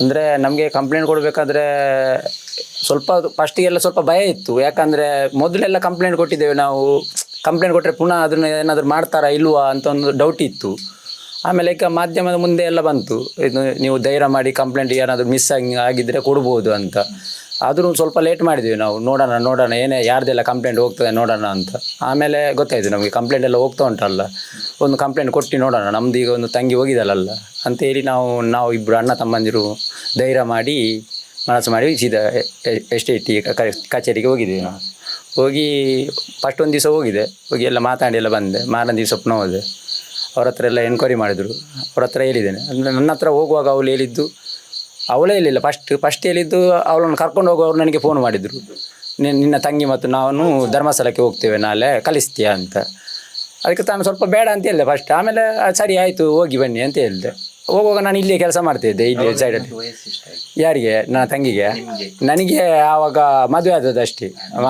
ಅಂದರೆ ನಮಗೆ ಕಂಪ್ಲೇಂಟ್ ಕೊಡಬೇಕಾದ್ರೆ ಸ್ವಲ್ಪ ಫಸ್ಟಿಗೆಲ್ಲ ಸ್ವಲ್ಪ ಭಯ ಇತ್ತು. ಯಾಕಂದರೆ ಮೊದಲೆಲ್ಲ ಕಂಪ್ಲೇಂಟ್ ಕೊಟ್ಟಿದ್ದೇವೆ ನಾವು. ಕಂಪ್ಲೇಂಟ್ ಕೊಟ್ಟರೆ ಪುನಃ ಅದನ್ನು ಏನಾದರೂ ಮಾಡ್ತಾರಾ ಇಲ್ವಾ ಅಂತ ಒಂದು ಡೌಟ್ ಇತ್ತು. ಆಮೇಲೆ ಈಗ ಮಾಧ್ಯಮದ ಮುಂದೆ ಎಲ್ಲ ಬಂತು. ಇದು ನೀವು ಧೈರ್ಯ ಮಾಡಿ ಕಂಪ್ಲೇಂಟ್ ಏನಾದರೂ ಮಿಸ್ ಆಗಿ ಆಗಿದ್ದರೆ ಕೊಡ್ಬೋದು ಅಂತ. ಆದರೂ ಸ್ವಲ್ಪ ಲೇಟ್ ಮಾಡಿದ್ವಿ ನಾವು. ನೋಡೋಣ ನೋಡೋಣ, ಏನೇ ಯಾರ್ದೆಲ್ಲ ಕಂಪ್ಲೇಂಟ್ ಹೋಗ್ತದೆ ನೋಡೋಣ ಅಂತ. ಆಮೇಲೆ ಗೊತ್ತಾಯಿತು ನಮಗೆ ಕಂಪ್ಲೇಂಟ್ ಎಲ್ಲ ಹೋಗ್ತಾ ಉಂಟಲ್ಲ. ಒಂದು ಕಂಪ್ಲೇಂಟ್ ಕೊಟ್ಟು ನೋಡೋಣ, ನಮ್ದು ಈಗ ಒಂದು ತಂಗಿ ಹೋಗಿದಲ್ಲ ಅಂತೇಳಿ ನಾವು ನಾವು ಇಬ್ಬರು ಅಣ್ಣ ತಮ್ಮಂದಿರು ಧೈರ್ಯ ಮಾಡಿ, ಮನಸ್ಸು ಮಾಡಿ ಸೀದಾ ಎಸ್ಟೇಟಿ ಕಚೇರಿಗೆ ಹೋಗಿದ್ದೀವಿ ನಾವು. ಹೋಗಿ ಫಸ್ಟ್ ಒಂದು ದಿವಸ ಹೋಗಿದೆ. ಹೋಗಿ ಎಲ್ಲ ಮಾತಾಡಿ ಎಲ್ಲ ಬಂದೆ. ಮಾರನೇ ದಿವಸ ಪುನಃ ಹೋದೆ. ಅವ್ರ ಹತ್ರ ಎಲ್ಲ ಎನ್ಕ್ವೈರಿ ಮಾಡಿದರು. ಅವ್ರ ಹತ್ರ ಹೇಳಿದ್ದೇನೆ. ಅಂದರೆ ನನ್ನ ಹತ್ರ ಹೋಗುವಾಗ ಅವಳು ಹೇಳಿದ್ದು ಅವಳೇ ಹೇಳಿಲ್ಲ ಫಸ್ಟ್ ಫಸ್ಟ್ ಹೇಳಿದ್ದು ಅವಳನ್ನು ಕರ್ಕೊಂಡು ಹೋಗುವವರು ನನಗೆ ಫೋನ್ ಮಾಡಿದರು. ನಿನ್ನ ತಂಗಿ ಮತ್ತು ನಾನು ಧರ್ಮಸ್ಥಳಕ್ಕೆ ಹೋಗ್ತೇವೆ ನಾಳೆ ಕಲಿಸ್ತೀಯಾ ಅಂತ. ಅದಕ್ಕೆ ತಾನು ಸ್ವಲ್ಪ ಬೇಡ ಅಂತ ಹೇಳಿದೆ ಫಸ್ಟ್ ಆಮೇಲೆ ಸರಿ ಆಯಿತು ಹೋಗಿ ಬನ್ನಿ ಅಂತ ಹೇಳಿದೆ. ಹೋಗುವಾಗ ನಾನು ಇಲ್ಲೇ ಕೆಲಸ ಮಾಡ್ತಿದ್ದೆ ಇಲ್ಲಿ ಸೈಡಲ್ಲಿ ಯಾರಿಗೆ? ನನ್ನ ತಂಗಿಗೆ. ನನಗೆ ಆವಾಗ ಮದುವೆ ಆದದ್ದು ಅಷ್ಟೇ. ಅವ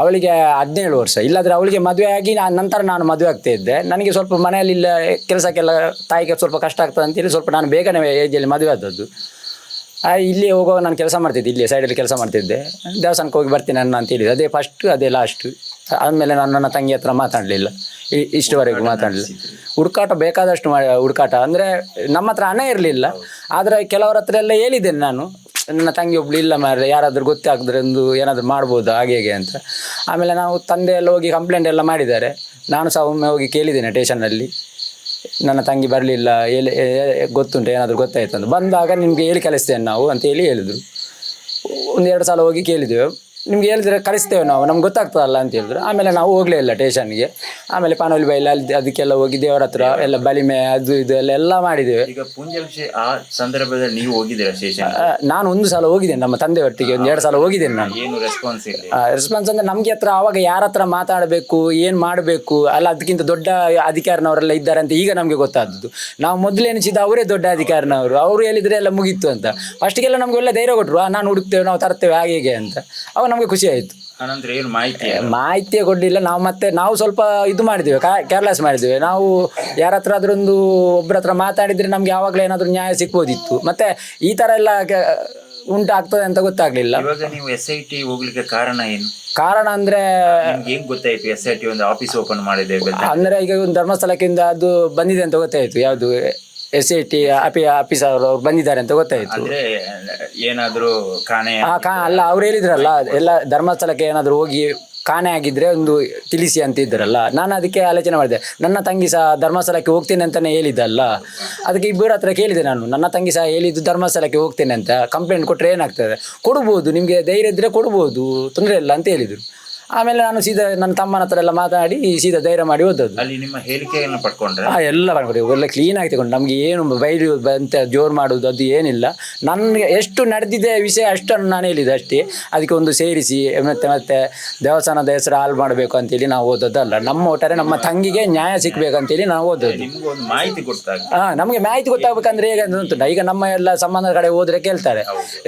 ಅವಳಿಗೆ ಹದಿನೇಳು ವರ್ಷ. ಇಲ್ಲಾಂದರೆ ಅವಳಿಗೆ ಮದುವೆ ಆಗಿ ನಾನು ನಂತರ ನಾನು ಮದುವೆ ಆಗ್ತಾ ಇದ್ದೆ. ನನಗೆ ಸ್ವಲ್ಪ ಮನೆಯಲ್ಲಿ ಇಲ್ಲ ಕೆಲಸಕ್ಕೆಲ್ಲ ತಾಯಿಗೆ ಸ್ವಲ್ಪ ಕಷ್ಟ ಆಗ್ತದೆ ಅಂತೇಳಿ ಸ್ವಲ್ಪ ನಾನು ಬೇಗನೆ ಏಜಲ್ಲಿ ಮದುವೆ ಆದದ್ದು. ಇಲ್ಲಿ ಹೋಗುವಾಗ ನಾನು ಕೆಲಸ ಮಾಡ್ತಿದ್ದೆ ಇಲ್ಲಿ ಸೈಡಲ್ಲಿ ಕೆಲಸ ಮಾಡ್ತಿದ್ದೆ. ದೇವಸ್ಥಾನಕ್ಕೆ ಹೋಗಿ ಬರ್ತೀನಿ ನಾನು ಅಂತ ಹೇಳಿದೆ ಅದೇ ಫಸ್ಟ್ ಅದೇ ಲಾಸ್ಟ್ ಆದಮೇಲೆ ನಾನು ನನ್ನ ತಂಗಿ ಹತ್ರ ಮಾತಾಡಲಿಲ್ಲ. ಇಷ್ಟುವರೆಗೂ ಮಾತಾಡಲಿಲ್ಲ. ಹುಡುಕಾಟ ಬೇಕಾದಷ್ಟು ಮಾಡಿ ಹುಡುಕಾಟ ಅಂದರೆ ನಮ್ಮ ಹತ್ರ ಹಣ ಇರಲಿಲ್ಲ. ಆದರೆ ಕೆಲವರ ಹತ್ರ ಎಲ್ಲ ಹೇಳಿದ್ದೇನೆ ನಾನು. ನನ್ನ ತಂಗಿ ಒಬ್ಳು ಇಲ್ಲ ಮಾರ್ರೆ, ಯಾರಾದರೂ ಗೊತ್ತಾಗದ್ರೆ ಒಂದು ಏನಾದರೂ ಮಾಡ್ಬೋದು, ಹಾಗೆ ಹೇಗೆ ಅಂತ. ಆಮೇಲೆ ನಾವು ತಂದೆ ಎಲ್ಲ ಹೋಗಿ ಕಂಪ್ಲೇಂಟ್ ಎಲ್ಲ ಮಾಡಿದ್ದಾರೆ. ನಾನು ಸಹ ಒಮ್ಮೆ ಹೋಗಿ ಕೇಳಿದ್ದೇನೆ ಟೇಷನಲ್ಲಿ ನನ್ನ ತಂಗಿ ಬರಲಿಲ್ಲ, ಎಲ್ಲಿ ಗೊತ್ತುಂಟು, ಏನಾದರೂ ಗೊತ್ತಾಯ್ತು ಅಂತ ಬಂದಾಗ ನಿಮಗೆ ಹೇಳಿ ಕಲಿಸ್ತೇನೆ ನಾವು ಅಂತ ಹೇಳಿ ಹೇಳಿದರು. ಒಂದು ಎರಡು ಸಲ ಹೋಗಿ ಕೇಳಿದೆವು ನಿಮ್ಗೆ ಹೇಳಿದ್ರೆ ಕಳಿಸ್ತೇವೆ ನಾವು. ನಮ್ಗೆ ಗೊತ್ತಾಗ್ತದಲ್ಲ ಅಂತ ಹೇಳಿದ್ರು. ಆಮೇಲೆ ನಾವು ಹೋಗಲೇ ಇಲ್ಲ ಟೇಷನ್ಗೆ ಆಮೇಲೆ ಪಾನೋಲಿ ಬೈಲ ಅಲ್ಲಿ ಅದಕ್ಕೆಲ್ಲ ಹೋಗಿ ದೇವರ ಹತ್ರ ಎಲ್ಲ ಬಲಿಮೆ ಅದು ಇದು ಎಲ್ಲ ಎಲ್ಲ ಮಾಡಿದ್ದೇವೆ. ಈಗ ಆ ಸಂದರ್ಭದಲ್ಲಿ ನೀವು ಹೋಗಿದ್ದೀರಾ ಸ್ಟೇಷನ್ ನಾನು ಒಂದು ಸಲ ಹೋಗಿದ್ದೇನೆ ನಮ್ಮ ತಂದೆ ಒಟ್ಟಿಗೆ ಒಂದು ಎರಡು ಸಲ ಹೋಗಿದ್ದೇನೆ ನಾನು. ಏನು ರೆಸ್ಪಾನ್ಸ್ ಇಲ್ಲ? ರೆಸ್ಪಾನ್ಸ್ ಅಂದ್ರೆ ನಮ್ಗೆ ಹತ್ರ ಅವಾಗ ಯಾರ ಹತ್ರ ಮಾತಾಡಬೇಕು ಏನು ಮಾಡಬೇಕು ಅಲ್ಲ ಅದಕ್ಕಿಂತ ದೊಡ್ಡ ಅಧಿಕಾರಿನವರೆಲ್ಲ ಇದ್ದಾರೆ ಅಂತ ಈಗ ನಮಗೆ ಗೊತ್ತಾದದ್ದು. ನಾವು ಮೊದಲು ಎನಿಸಿದ ಅವರೇ ದೊಡ್ಡ ಅಧಿಕಾರಿನವರು. ಅವರು ಹೇಳಿದ್ರೆ ಎಲ್ಲ ಮುಗೀತು ಅಂತ. ಫಸ್ಟಿಗೆಲ್ಲ ನಮ್ಗೆ ಒಳ್ಳೆ ಧೈರ್ಯ ಕೊಟ್ಟರು ನಾನು ಹುಡುಕ್ತೇವೆ ನಾವು ತರ್ತೇವೆ ಹಾಗೆ ಹೀಗೆ ಅಂತ. ಅವಾಗ ನಮಗೆ ಖುಷಿ ಆಯಿತು. ಏನು ಮಾಹಿತಿ ಮಾಹಿತಿಯೇ ಕೊಡಲಿಲ್ಲ. ನಾವು ಮತ್ತೆ ನಾವು ಸ್ವಲ್ಪ ಇದು ಮಾಡಿದ್ದೇವೆ ಕೇರ್ಲೆಸ್ ಮಾಡಿದ್ದೇವೆ. ನಾವು ಯಾರ ಹತ್ರ ಆದ್ರೂ ಒಂದು ಒಬ್ಬರ ಹತ್ರ ಮಾತಾಡಿದ್ರೆ ನಮ್ಗೆ ಯಾವಾಗಲೇ ಏನಾದರೂ ನ್ಯಾಯ ಸಿಗ್ಬೋದಿತ್ತು. ಮತ್ತೆ ಈ ಥರ ಎಲ್ಲ ಉಂಟಾಗ್ತದೆ ಅಂತ ಗೊತ್ತಾಗ್ಲಿಲ್ಲ. ಇವಾಗ ನೀವು ಎಸ್ ಐ ಟಿ ಹೋಗ್ಲಿಕ್ಕೆ ಕಾರಣ ಏನು? ಕಾರಣ ಅಂದ್ರೆ ನಿಮ್ಗೆ ಹೆಂಗ್ ಗೊತ್ತಾಯ್ತು ಎಸ್ ಐ ಟಿ ಒಂದು ಆಫೀಸ್ ಓಪನ್ ಮಾಡಿದೆ ಅಂದ್ರೆ ಈಗ ಒಂದು ಧರ್ಮಸ್ಥಳಕ್ಕಿಂದ ಅದು ಬಂದಿದೆ ಅಂತ ಗೊತ್ತಾಯ್ತು. ಯಾವುದು ಎಸ್ ಐ ಟಿ ಅಪಿ ಆಫೀಸರ್ ಅವರು ಬಂದಿದ್ದಾರೆ ಅಂತ ಗೊತ್ತಾಯ್ತು. ಅಂದ್ರೆ ಏನಾದ್ರೂ ಕಾಣೆ ಆ ಕಾ ಅಲ್ಲ ಅವ್ರು ಹೇಳಿದ್ರಲ್ಲ ಎಲ್ಲ ಧರ್ಮಸ್ಥಳಕ್ಕೆ ಏನಾದ್ರು ಹೋಗಿ ಕಾಣೆ ಆಗಿದ್ರೆ ಒಂದು ತಿಳಿಸಿ ಅಂತ ಇದ್ರಲ್ಲ. ನಾನು ಅದಕ್ಕೆ ಆಲೋಚನೆ ಮಾಡಿದೆ. ನನ್ನ ತಂಗಿ ಸಹ ಧರ್ಮಸ್ಥಳಕ್ಕೆ ಹೋಗ್ತೇನೆ ಅಂತಾನೆ ಹೇಳಿದ್ದಲ್ಲ. ಅದಕ್ಕೆ ಇಬ್ಬರ ಹತ್ರ ಕೇಳಿದೆ ನಾನು. ನನ್ನ ತಂಗಿ ಸಹ ಹೇಳಿದ್ದು ಧರ್ಮಸ್ಥಳಕ್ಕೆ ಹೋಗ್ತೇನೆ ಅಂತ. ಕಂಪ್ಲೇಂಟ್ ಕೊಟ್ಟರೆ ಏನಾಗ್ತದೆ? ಕೊಡ್ಬೋದು ನಿಮಗೆ ಧೈರ್ಯ ಇದ್ದರೆ ಕೊಡ್ಬೋದು. ತೊಂದರೆ ಇಲ್ಲ ಅಂತ ಹೇಳಿದರು. ಆಮೇಲೆ ನಾನು ಸೀದಾ ನನ್ನ ತಮ್ಮನ ಹತ್ರ ಎಲ್ಲ ಮಾತಾಡಿ ಸೀದಾ ಧೈರ್ಯ ಮಾಡಿ ಓದದ್ದು ಅಲ್ಲಿ ನಿಮ್ಮ ಹೇಳಿಕೆಯನ್ನು ಪಡ್ಕೊಂಡ್ರೆ? ಆ, ಎಲ್ಲ ಮಾಡ್ಕೊಡಿ ಎಲ್ಲ ಕ್ಲೀನ್ ಆಗಿ ತಗೊಂಡು ನಮಗೆ ಏನು ಬೈದು ಬಂತ ಜೋರು ಮಾಡೋದು ಅದು ಏನಿಲ್ಲ. ನನಗೆ ಎಷ್ಟು ನಡೆದಿದೆ ವಿಷಯ ಅಷ್ಟನ್ನು ನಾನು ಹೇಳಿದೆ ಅಷ್ಟೇ. ಅದಕ್ಕೆ ಒಂದು ಸೇರಿಸಿ ಮತ್ತೆ ಮತ್ತೆ ದೇವಸ್ಥಾನದ ಹೆಸರು ಹಾಳು ಮಾಡಬೇಕು ಅಂತೇಳಿ ನಾವು ಓದೋದಲ್ಲ ನಮ್ಮ ಒಟ್ಟಾರೆ ನಮ್ಮ ತಂಗಿಗೆ ನ್ಯಾಯ ಸಿಗ್ಬೇಕಂತೇಳಿ ನಾವು ಓದೋದು ನಿಮ್ಗೆ ಒಂದು ಮಾಹಿತಿ ಗೊತ್ತಾಗ ಹಾ ನಮಗೆ ಮಾಹಿತಿ ಗೊತ್ತಾಗಬೇಕಂದ್ರೆ ಹೇಗೆ ಅಂತ ಉಂಟು. ಈಗ ನಮ್ಮ ಎಲ್ಲ ಸಂಬಂಧದ ಕಡೆ ಹೋದ್ರೆ ಕೇಳ್ತಾರೆ.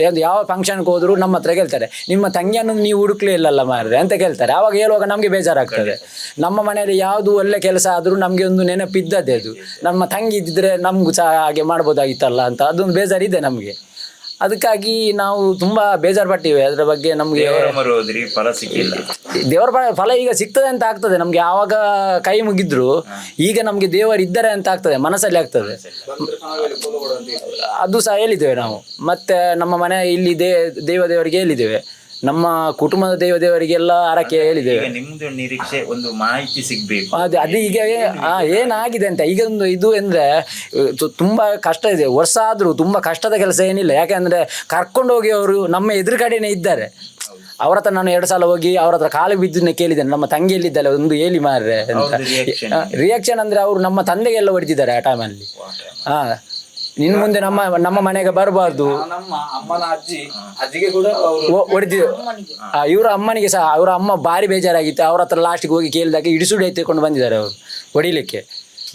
ಒಂದು ಯಾವ ಫಂಕ್ಷನ್ಗೆ ಹೋದ್ರು ನಮ್ಮ ಹತ್ರ ಕೇಳ್ತಾರೆ. ನಿಮ್ಮ ತಂಗಿಯನ್ನು ನೀವು ಹುಡುಕ್ಲೇ ಇಲ್ಲಲ್ಲ ಮಾರ್ರೆ ಅಂತ ಕೇಳ್ತಾರೆ. ಆವಾಗ ಹೇಳುವಾಗ ನಮಗೆ ಬೇಜಾರಾಗ್ತದೆ. ನಮ್ಮ ಮನೆಯಲ್ಲಿ ಯಾವುದು ಒಳ್ಳೆ ಕೆಲಸ ಆದರೂ ನಮಗೆ ಒಂದು ನೆನಪಿದ್ದದೆ ಅದು. ನಮ್ಮ ತಂಗಿ ಇದ್ದಿದ್ರೆ ನಮಗೂ ಸಹ ಹಾಗೆ ಮಾಡ್ಬೋದಾಗಿತ್ತಲ್ಲ ಅಂತ ಅದೊಂದು ಬೇಜಾರಿದೆ ನಮಗೆ. ಅದಕ್ಕಾಗಿ ನಾವು ತುಂಬಾ ಬೇಜಾರು ಪಟ್ಟಿವೆ ಅದರ ಬಗ್ಗೆ ನಮಗೆ ದೇವರ ಫಲ ಸಿಕ್ಕಿಲ್ಲ. ದೇವರ ಫಲ ಈಗ ಸಿಗ್ತದೆ ಅಂತ ಆಗ್ತದೆ. ನಮ್ಗೆ ಆವಾಗ ಕೈ ಮುಗಿದ್ರು. ಈಗ ನಮ್ಗೆ ದೇವರು ಇದ್ದಾರೆ ಅಂತ ಆಗ್ತದೆ. ಮನಸ್ಸಲ್ಲಿ ಆಗ್ತದೆ. ಅದು ಸಹ ಹೇಳಿದ್ದೇವೆ ನಾವು. ಮತ್ತೆ ನಮ್ಮ ಮನೆ ಇಲ್ಲಿ ದೇ ದೇವ ದೇವರಿಗೆ ಹೇಳಿದ್ದೇವೆ. ನಮ್ಮ ಕುಟುಂಬದ ದೇವ ದೇವರಿಗೆಲ್ಲ ಹರಕೆ ಹೇಳಿದ್ದೇವೆ. ಈಗ ನಿಮ್ದು ನಿರೀಕ್ಷೆ ಒಂದು ಮಾಹಿತಿ ಸಿಗ್ಬೇಕು. ಅದೇ ಅದು ಈಗ ಏ- ಆ, ಏನಾಗಿದೆ ಅಂತ ಈಗ ಒಂದು ಇದು ಅಂದ್ರೆ ತು- ತುಂಬಾ ಕಷ್ಟ ಇದೆ. ವರ್ಷ ಆದ್ರೂ ತುಂಬಾ ಕಷ್ಟದ ಕೆಲಸ ಏನಿಲ್ಲ. ಯಾಕೆಂದ್ರೆ ಕರ್ಕೊಂಡು ಹೋಗಿ ಅವರು ನಮ್ಮ ಎದುರು ಕಡೆನೇ ಇದ್ದಾರೆ ಅವ್ರ ಹತ್ರ ನಾನು ಎರಡು ಸಲ ಹೋಗಿ ಅವ್ರ ಹತ್ರ ಕಾಲು ಬಿದ್ದನ್ನ ಕೇಳಿದ್ದೇನೆ. ನಮ್ಮ ತಂಗಿಯಲ್ಲಿದ್ದಲ್ಲ ಒಂದು ಹೇಳಿ ಮಾರ್ರೆ ಅಂತ. reaction? ರಿಯಾಕ್ಷನ್ ಅಂದ್ರೆ ಅವರು ನಮ್ಮ ತಂದೆಗೆಲ್ಲ ಹೊಡೆದಿದ್ದಾರೆ ಆ ಟೈಮಲ್ಲಿ ಹಾ ನಿನ್ ಮುಂದೆ ನಮ್ಮ ನಮ್ಮ ಮನೆಗೆ ಬರಬಾರ್ದು. ನಮ್ಮ ಅಮ್ಮನ ಅಜ್ಜಿ ಅಜ್ಜಿಗೆ ಕೂಡ ಅವರು ಹೊಡೆದಿದ್ದು ಇವರ ಅಮ್ಮನಿಗೆ ಸಹ ಅವರ ಅಮ್ಮ ಭಾರಿ ಬೇಜಾರಾಗಿತ್ತು. ಅವ್ರ ಹತ್ರ ಲಾಸ್ಟಿಗೆ ಹೋಗಿ ಕೇಳಿದಾಗ ಇಡಿಸುಡಿ ಎತ್ತಿಕೊಂಡು ಬಂದಿದ್ದಾರೆ ಅವರು ಹೊಡಿಲಿಕ್ಕೆ.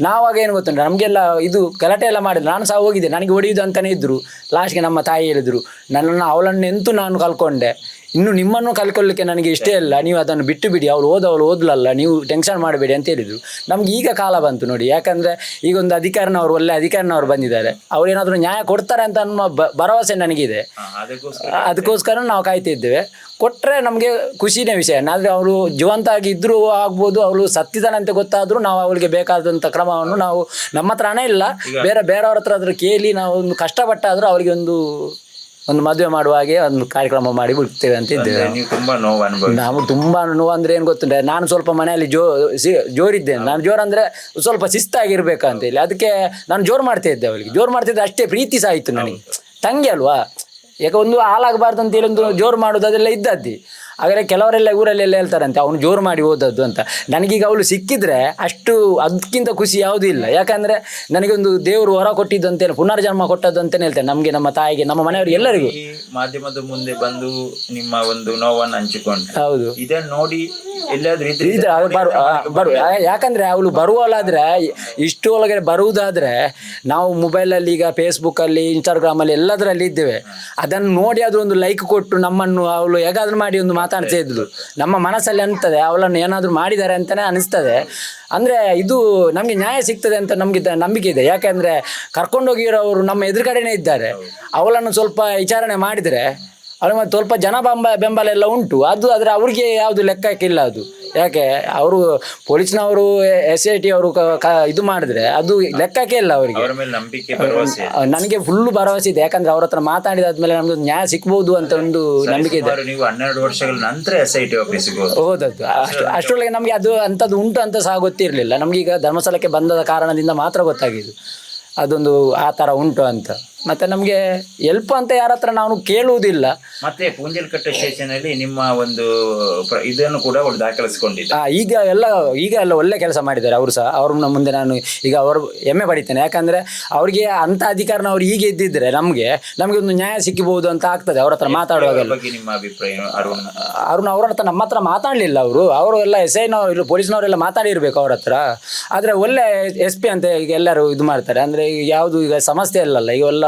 ನಾವಾಗ ಏನು ಗೊತ್ತುಂಟು? ನಮಗೆಲ್ಲ ಇದು ಗಲಾಟೆ ಎಲ್ಲ ಮಾಡಿದ್ರು. ನಾನು ಸಹ ಹೋಗಿದ್ದೆ. ನನಗೆ ಹೊಡೆಯುದು ಅಂತಲೇ ಇದ್ದರು ಲಾಸ್ಟ್ಗೆ ನಮ್ಮ ತಾಯಿ ಹೇಳಿದ್ರು. ನನ್ನನ್ನು ಅವಳನ್ನು ಎಂತೂ ನಾನು ಕಲ್ಕೊಂಡೆ. ಇನ್ನು ನಿಮ್ಮನ್ನು ಕಲ್ಕೊಳ್ಳಿಕ್ಕೆ ನನಗೆ ಇಷ್ಟೇ ಇಲ್ಲ ನೀವು ಅದನ್ನು ಬಿಟ್ಟು ಬಿಡಿ. ಅವಳು ಓದವಳು ಓದ್ಲಲ್ಲ. ನೀವು ಟೆನ್ಷನ್ ಮಾಡಬೇಡಿ ಅಂತ ಹೇಳಿದರು. ನಮ್ಗೆ ಈಗ ಕಾಲ ಬಂತು ನೋಡಿ. ಯಾಕಂದರೆ ಈಗ ಒಂದು ಅಧಿಕಾರಿನವರು ಒಳ್ಳೆ ಅಧಿಕಾರಿನವರು ಬಂದಿದ್ದಾರೆ. ಅವ್ರು ಏನಾದರೂ ನ್ಯಾಯ ಕೊಡ್ತಾರೆ ಅಂತ ಅನ್ನೋ ಬ- ಭರವಸೆ ನನಗಿದೆ. ಅದಕ್ಕೋಸ್ಕರ ಅದಕ್ಕೋಸ್ಕರ ನಾವು ಕಾಯ್ತಿದ್ದೇವೆ ಕೊಟ್ಟರೆ ನಮಗೆ ಖುಷಿನೇ ವಿಷಯ. ಆದರೆ ಅವರು ಜೀವಂತ ಇದ್ದರೂ ಆಗ್ಬೋದು ಅವಳು ಸತ್ತಿದ್ದಾನೆ ಅಂತ ಗೊತ್ತಾದರೂ ನಾವು ಅವಳಿಗೆ ಬೇಕಾದಂಥ ಕ್ರಮವನ್ನು ನಾವು ನಮ್ಮ ಹತ್ರ ಹಣ ಇಲ್ಲ ಬೇರೆ ಬೇರೆಯವ್ರ ಹತ್ರ ಆದರೂ ಕೇಳಿ ನಾವು ಒಂದು ಕಷ್ಟಪಟ್ಟಾದರೂ ಅವರಿಗೆ ಒಂದು ಒಂದು ಮದುವೆ ಮಾಡುವ ಹಾಗೆ ಒಂದು ಕಾರ್ಯಕ್ರಮ ಮಾಡಿ ಬಿಡ್ತೇವೆ ಅಂತ ಇದ್ದೇವೆ. ಅಂದ್ರೆ ನೀವು ತುಂಬಾ ನೋವು ತುಂಬಾ ನೋವು ಅಂದ್ರೆ ಏನು ಗೊತ್ತುಂಟೆ ನಾನು ಸ್ವಲ್ಪ ಮನೆಯಲ್ಲಿ ಜೋ ಸಿ ಜೋರಿದ್ದೇನೆ. ನಾನು ಜೋರು ಅಂದ್ರೆ ಸ್ವಲ್ಪ ಶಿಸ್ತಾಗಿರ್ಬೇಕಂತ ಹೇಳಿ ಅದಕ್ಕೆ ನಾನು ಜೋರು ಮಾಡ್ತಾ ಇದ್ದೆ ಅವಳಿಗೆ. ಜೋರು ಮಾಡ್ತಿದ್ದೆ ಅಷ್ಟೇ ಪ್ರೀತಿ ಸಹ ಆಯಿತು ನನಗೆ. ತಂಗಿ ಅಲ್ವಾ? ಯಾಕೆ ಒಂದು ಹಾಳಾಗಬಾರ್ದು ಅಂತ ಹೇಳಿ ಒಂದು ಜೋರು ಮಾಡೋದು ಅದೆಲ್ಲ ಇದ್ದದ್ದಿ. ಹಾಗಾದ್ರೆ ಕೆಲವರೆಲ್ಲ ಊರಲ್ಲೆಲ್ಲ ಹೇಳ್ತಾರಂತೆ ಅವನು ಜೋರು ಮಾಡಿ ಓದದ್ದು ಅಂತ. ನನಗೀಗ ಅವಳು ಸಿಕ್ಕಿದ್ರೆ ಅಷ್ಟು ಅದಕ್ಕಿಂತ ಖುಷಿ ಯಾವುದೂ ಇಲ್ಲ. ಯಾಕಂದ್ರೆ ನನಗೊಂದು ದೇವರು ಹೊರ ಕೊಟ್ಟಿದ್ದು ಅಂತೇಳಿ ಪುನರ್ಜನ್ಮ ಕೊಟ್ಟದ್ದು ಅಂತಲೇ ಹೇಳ್ತೇನೆ ನಮಗೆ ನಮ್ಮ ತಾಯಿಗೆ ನಮ್ಮ ಮನೆಯವರಿಗೆ ಎಲ್ಲರಿಗೂ. ಮಾಧ್ಯಮದ ಮುಂದೆ ಬಂದು ನಿಮ್ಮ ಒಂದು ನೋವನ್ನು ಹಂಚಿಕೊಂಡು ಹೌದು. ಇದನ್ನು ನೋಡಿ ಎಲ್ಲಾದ್ರೂ ಬರು ಯಾಕಂದ್ರೆ ಅವಳು ಬರುವಲ್ಲಾದ್ರೆ ಇಷ್ಟು ಒಳಗಡೆ ಬರುವುದಾದ್ರೆ ನಾವು ಮೊಬೈಲಲ್ಲಿ ಈಗ ಫೇಸ್ಬುಕ್ಕಲ್ಲಿ ಇನ್ಸ್ಟಾಗ್ರಾಮಲ್ಲಿ ಎಲ್ಲದರಲ್ಲಿ ಇದ್ದೇವೆ. ಅದನ್ನು ನೋಡಿ ಅದು ಒಂದು ಲೈಕ್ ಕೊಟ್ಟು ನಮ್ಮನ್ನು ಅವಳು ಹೇಗಾದರೂ ಮಾಡಿ ಒಂದು ಮಾತಾಡ್ತಾ ಇದ್ಲು. ನಮ್ಮ ಮನಸ್ಸಲ್ಲಿ ಅಂತದೆ ಅವಳನ್ನು ಏನಾದರೂ ಮಾಡಿದ್ದಾರೆ ಅಂತಲೇ ಅನಿಸ್ತದೆ. ಅಂದರೆ ಇದು ನಮಗೆ ನ್ಯಾಯ ಸಿಗ್ತದೆ ಅಂತ ನಮಗೆ ನಂಬಿಕೆ ಇದೆ. ಯಾಕೆಂದರೆ ಕರ್ಕೊಂಡೋಗಿರೋರು ನಮ್ಮ ಎದುರುಗಡೆನೇ ಇದ್ದಾರೆ. ಅವಳನ್ನು ಸ್ವಲ್ಪ ವಿಚಾರಣೆ ಮಾಡಿದರೆ ಅವ್ರಿಗೆ ಮತ್ತೆ ಸ್ವಲ್ಪ ಜನ ಬೆಂಬ ಬೆಂಬಲ ಎಲ್ಲ ಉಂಟು. ಅದು ಆದರೆ ಅವ್ರಿಗೆ ಯಾವುದು ಲೆಕ್ಕಕ್ಕಿಲ್ಲ ಅದು. ಯಾಕೆ? ಅವರು ಪೊಲೀಸ್ನವರು ಎಸ್ ಐ ಟಿ ಅವರು ಇದು ಮಾಡಿದ್ರೆ ಅದು ಲೆಕ್ಕಕ್ಕೆ ಇಲ್ಲ ಅವರಿಗೆ. ನನಗೆ ಫುಲ್ ಭರವಸೆ ಇದೆ. ಯಾಕಂದ್ರೆ ಅವ್ರ ಹತ್ರ ಮಾತಾಡಿದಾದ್ಮೇಲೆ ನಮ್ಗೆ ನ್ಯಾಯ ಸಿಗ್ಬೋದು ಅಂತ ಒಂದು ನಂಬಿಕೆ ಇದೆ. ನೀವು ಹನ್ನೆರಡು ವರ್ಷಗಳ ನಂತರ ಎಸ್ ಐ ಟಿ ಆಫೀಸ್ಗೆ ಹೋದ್ರು. ಹೌದದ್ದು. ಅಷ್ಟು ಅಷ್ಟರೊಳಗೆ ನಮಗೆ ಅದು ಅಂಥದ್ದು ಉಂಟು ಅಂತ ಸಹ ಗೊತ್ತಿರಲಿಲ್ಲ. ನಮಗೀಗ ಧರ್ಮಸ್ಥಳಕ್ಕೆ ಬಂದದ ಕಾರಣದಿಂದ ಮಾತ್ರ ಗೊತ್ತಾಗಿದ್ದು. ಅದೊಂದು ಆ ಥರ ಉಂಟು ಅಂತ. ಮತ್ತು ನಮಗೆ ಎಲ್ಪ್ ಅಂತ ಯಾರ ಹತ್ರ ನಾವು ಕೇಳುವುದಿಲ್ಲ. ಮತ್ತೆ ಪೂಂಜಲ್ಕಟ್ಟೆ ಸ್ಟೇಷನ್ ಅಲ್ಲಿ ನಿಮ್ಮ ಒಂದು ಪ್ರ- ಇದನ್ನು ಕೂಡ ಅವ್ರು ದಾಖಲಿಸಿಕೊಂಡಿದ್ದ ಆ, ಈಗ ಎಲ್ಲ ಈಗ ಎಲ್ಲ ಒಳ್ಳೆ ಕೆಲಸ ಮಾಡಿದ್ದಾರೆ ಅವರು ಸಹ. ಅವ್ರ ಮುಂದೆ ನಾನು ಈಗ ಅವರು ಹೆಮ್ಮೆ ಪಡಿತೇನೆ. ಯಾಕಂದ್ರೆ ಅವ್ರಿಗೆ ಅಂತ ಅಧಿಕಾರನ ಅವ್ರು ಈಗ ಇದ್ದಿದ್ರೆ ನಮಗೆ ನಮಗೆ ಒಂದು ನ್ಯಾಯ ಸಿಕ್ಕಿಬಹುದು ಅಂತ ಆಗ್ತದೆ ಅವ್ರ ಹತ್ರ ಅದ್ರ ಬಗ್ಗೆ ನಿಮ್ಮ ಅಭಿಪ್ರಾಯ ಏನು? ಅರುಣ್ ಅವ್ರನ್ನ ಅವ್ರ ಹತ್ರ ನಮ್ಮ ಹತ್ರ ಮಾತಾಡಲಿಲ್ಲ ಅವರು. ಅವರು ಎಲ್ಲ ಎಸ್ ಐನವರು ಪೊಲೀಸ್ನವರೆಲ್ಲ ಮಾತಾಡಿರ್ಬೇಕು ಅವ್ರ ಹತ್ರ. ಆದ್ರೆ ಒಳ್ಳೆ ಎಸ್ ಪಿ ಅಂತ ಈಗ ಎಲ್ಲರೂ ಇದು ಮಾಡ್ತಾರೆ. ಅಂದ್ರೆ ಈಗ ಯಾವುದು ಈಗ ಸಮಸ್ಯೆ ಇಲ್ಲಲ್ಲ ಈಗ ಎಲ್ಲ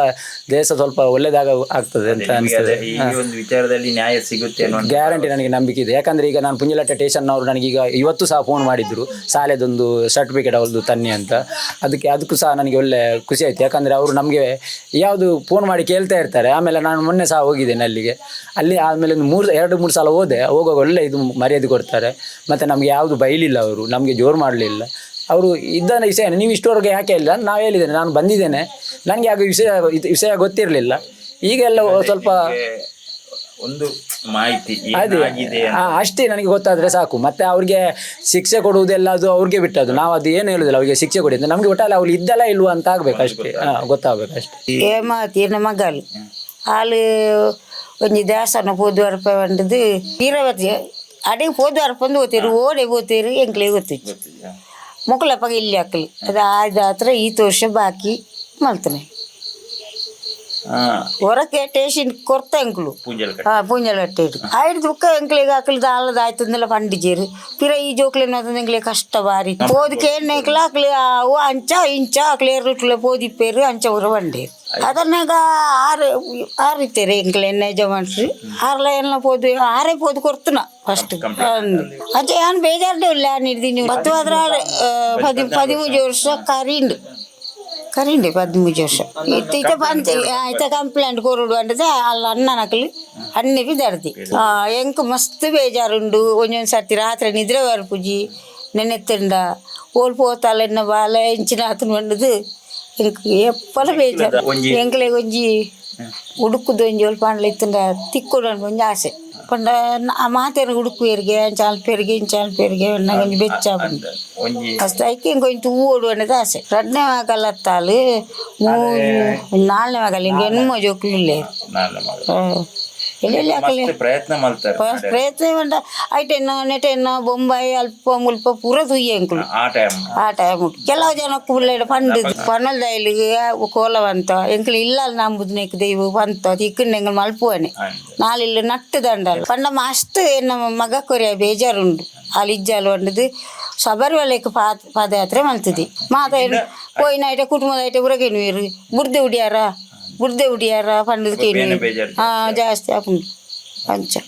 ದೇಶ ಸ್ವಲ್ಪ ಒಳ್ಳೇದಾಗ ಆಗ್ತದೆ ಅಂತ ಅನ್ಸುತ್ತೆ ಅನಿಸ್ತದೆ. ಈ ಒಂದು ವಿಚಾರದಲ್ಲಿ ನ್ಯಾಯ ಸಿಗುತ್ತೆ ಅನ್ನೋ ಗ್ಯಾರಂಟಿ ನನಗೆ ನಂಬಿಕೆ ಇದೆ. ಯಾಕಂದ್ರೆ ಈಗ ನಾನು ಪುಂಜಲಟ್ಟ ನನಗೆ ನನಗೀಗ ಇವತ್ತು ಸಹ ಫೋನ್ ಮಾಡಿದ್ರು. ಶಾಲೆದೊಂದು ಸರ್ಟಿಫಿಕೇಟ್ ಅವ್ರದ್ದು ತನ್ನಿ ಅಂತ. ಅದಕ್ಕೆ ಅದಕ್ಕೂ ಸಹ ನನಗೆ ಒಳ್ಳೆ ಖುಷಿ ಆಯ್ತು. ಯಾಕಂದ್ರೆ ಅವರು ನಮಗೆ ಯಾವುದು ಫೋನ್ ಮಾಡಿ ಕೇಳ್ತಾ ಇರ್ತಾರೆ. ಆಮೇಲೆ ನಾನು ಮೊನ್ನೆ ಸಹ ಹೋಗಿದ್ದೇನೆ ಅಲ್ಲಿಗೆ. ಅಲ್ಲಿ ಆಮೇಲೆ ಒಂದು ಮೂರು ಎರಡು ಮೂರು ಸಲ ಹೋದೆ. ಹೋಗುವಾಗ ಒಳ್ಳೆ ಇದು ಮರ್ಯಾದೆ ಕೊಡ್ತಾರೆ. ಮತ್ತು ನಮಗೆ ಯಾವುದು ಬೈಲಿಲ್ಲ ಅವರು. ನಮಗೆ ಜೋರು ಮಾಡಲಿಲ್ಲ. ಅವರು ಇದ್ದ ವಿಷಯ ನೀವು ಇಷ್ಟವರೆಗೆ ಯಾಕೆ ಇಲ್ಲ ನಾವು ಹೇಳಿದ್ದೇನೆ ನಾನು ಬಂದಿದ್ದೇನೆ. ನನಗೆ ಆಗ ವಿಷಯ ಇದು ವಿಷಯ ಗೊತ್ತಿರಲಿಲ್ಲ. ಈಗೆಲ್ಲ ಸ್ವಲ್ಪ ಒಂದು ಮಾಹಿತಿ ಅದೇ ಏನಾಗಿದೆ ಅಷ್ಟೇ ನನಗೆ ಗೊತ್ತಾದ್ರೆ ಸಾಕು. ಮತ್ತೆ ಅವ್ರಿಗೆ ಶಿಕ್ಷೆ ಕೊಡುವುದೆಲ್ಲ ಅದು ಅವ್ರಿಗೆ ಬಿಟ್ಟದ್ದು. ನಾವು ಅದು ಏನು ಹೇಳುದಿಲ್ಲ ಅವ್ರಿಗೆ ಶಿಕ್ಷೆ ಕೊಡಿ ಅಂತ. ನಮ್ಗೆ ಒಟ್ಟಲ್ಲ ಅವ್ಳು ಇದ್ದಲ್ಲ ಇಲ್ವಾ ಅಂತ ಆಗ್ಬೇಕು ಅಷ್ಟೇ. ಹಾ ಗೊತ್ತಾಗ್ಬೇಕು ಅಷ್ಟೇ. ಏಮಾತಿ ಎನ್ನ ಮಗಳು? ಆಳು ಒಂಜಿ ದೇವಸ್ಥಾನ ಪೋದ್ವಾರ ಪಂಡದ್ದು ವೀರವತಿ ಅಡಿಗೆ ಪೋದ್ವಾರ ಪಂದು ಓದ್ತೀರಿ ಓಡೆ ಓದ್ತೀರಿ ಎಂಕ್ಲೆ ಗೊತ್ತಿತ್ತು. ಮೊಕ್ಕಲಪ್ಪಗೆ ಇಲ್ಲಿ ಹಾಕಲಿ. ಅದು ಆದ ಹತ್ರ ಈ ವರ್ಷ ಬಾಕಿ ಮಲ್ತಾನೆ. ಹೊರಕ್ಕೆ ಟೇಷನ್ ಕೊರ್ತ ಎಂಕ್ಲು ಪೂಂಜಲ್ಕಟ್ಟೆ ಆ ಪೂಂಜಲ್ ಕಟ್ಟೇರು ಆಯ್ತು ದುಃಖ ಎಂಕ್ಲಿಗೆ ಹಾಕಲಿದ ಆಲದ ಆಯ್ತಂದೆಲ್ಲ ಪಂಡಿಜೇರು ಪಿರ ಈ ಜೋಕ್ಲೇನು ಅದಂದು ಎಂಕ್ಲೆ ಕಷ್ಟ ಬಾರಿ ಪೋದಿಕೆ ಎಣ್ಣೆಕ್ಲ ಹಾಕ್ಲಿ ಅವು ಅಂಚ ಇಂಚ ಹಾಕ್ಲಿ ಎರಟ್ಲೆ ಪೋದಿಪ್ಪೇರು ಅಂಚ ಊರ ಬಂಡೇರು ಅದನ್ನಾಗ ಆರು ಆರಿತ್ತೇರಿ ಎಂಕ್ಲೆ ಎಣ್ಣೆ ಜಮಾನ್ರಿ ಆರ್ಲ ಎಲ್ಲ ಪೋದು ಆರೇ ಪೋದು ಕೊಡ್ತನ ಫಸ್ಟ್ ಅಜ್ಜ ಏನು ಬೇಜಾರ್ಡೆ ಇಲ್ಲ ನಿಡ್ದೀನಿ ಮತ್ತು ಅದ್ರ ಪದಿ ಪದಿಮೂಜು ವರ್ಷ ಕರಿಂಡು కరెండి పద్దెనిమిది చేసాం ఇట్ట అయితే కంప్లైంట్ కోరుడు అంటే వాళ్ళ అన్న నకలి అన్నివి దర్ది ఎంక మస్తు బేజారుండు కొంచెం సర్తి రాత్రి నిద్ర వరపుజి నిన్నెత్తిండ ఓడి పోతాలన్న వాళ్ళ ఇంచిన అతను వండదు. ఇంక ఎప్పల బేజారు? ఎంకలే కొంచెం ಉಡುಕುದು ಒಂಜಿ ಒಲ್ಪ ಇತ್ತಂಡ ತಿಕ್ಕುಡನ್ ಒಂಜಿ ಆಸೆ ಪಂಡ ಮಾತೇನ ಉಡುಕು ಪೇರಿಗೆ ಅಂಚಾಲ ಪೇರಿಗೆ ಇಂಚಾಲ ಪೇರಿಗೆ ಒಂಜಿ ಬೆಚ್ಚ ಅಷ್ಟು ಐಕೆ ಕೊಂಚ ಹೂ ಓಡು ಅನ್ನೋದು ಆಸೆ ರಡ್ನೇ ಮಗಲ್ ಹತ್ತಾಲು ಮೂರು ನಾಲ್ನೇ ಮಗಲ್ ಹಿಂಗೆ ಎಣ್ಮೋ ಜೋಕ್ಲಿಲ್ಲ ಎಲ್ಲೆಲ್ಲಿ ಹಾಕಲಿ? ಪ್ರಯತ್ನ ಮಾಡ್ತಾರೆ ಪ್ರಯತ್ನ വേണ്ട ಐಟೆಣ್ಣು ನೆಟೆಣ್ಣು ಬೊಂಬಾಯಿ ಅಲ್ಪ ಮುಲ್ಪ ಪೂರ ತುಯ್ಯ ಅಂಕುಲು. ಆ ಟೈಮ್ ಆ ಟೈಮ್ ಕೆಲವು ಜನಕ್ಕೆ ಪಿಳ್ಳೆಡ ಪಂಡು ಪಣಲ್ದ ಇಲ್ಲಿಗೆ ಕೋಲ ಬಂತ. ಎಂಕಲು ಇಲ್ಲ ನಂಬುದು ನೆಕ್ ದೈವ ಬಂತ ತಿಕ್ಕಂಡು ಎಂಗಳು ಮಲ್ಪುವನೆ. ನಾಲಿಲ್ಲ ನಟ್ಟು ದಂಡಲ್ಲ. ಪಂಡ ಮಸ್ತ್ ನಮ್ಮ ಮಗ ಕೊರಿಯ ಬೇಜಾರುಂಡು ಅಲಿಜ್ಜಾಲು ಅಂಡದು ಶಬರಿಮಲೆಗೆ ಪಾದ ಪಾದಯಾತ್ರೆ ಮಾಡ್ತಿದ್ದಿ ಮಾತಾಡಿ. ಕೋಯಿನ ಐಟೆ ಕುಟುಂಬದ ಐಟೆ ಉರಗೇನು ಬುರ್ದೆ ಉಡಿಯಾರ? బురదేవుడు ఎర్ర పండుగ జాస్తి అప్పుడు పంచాం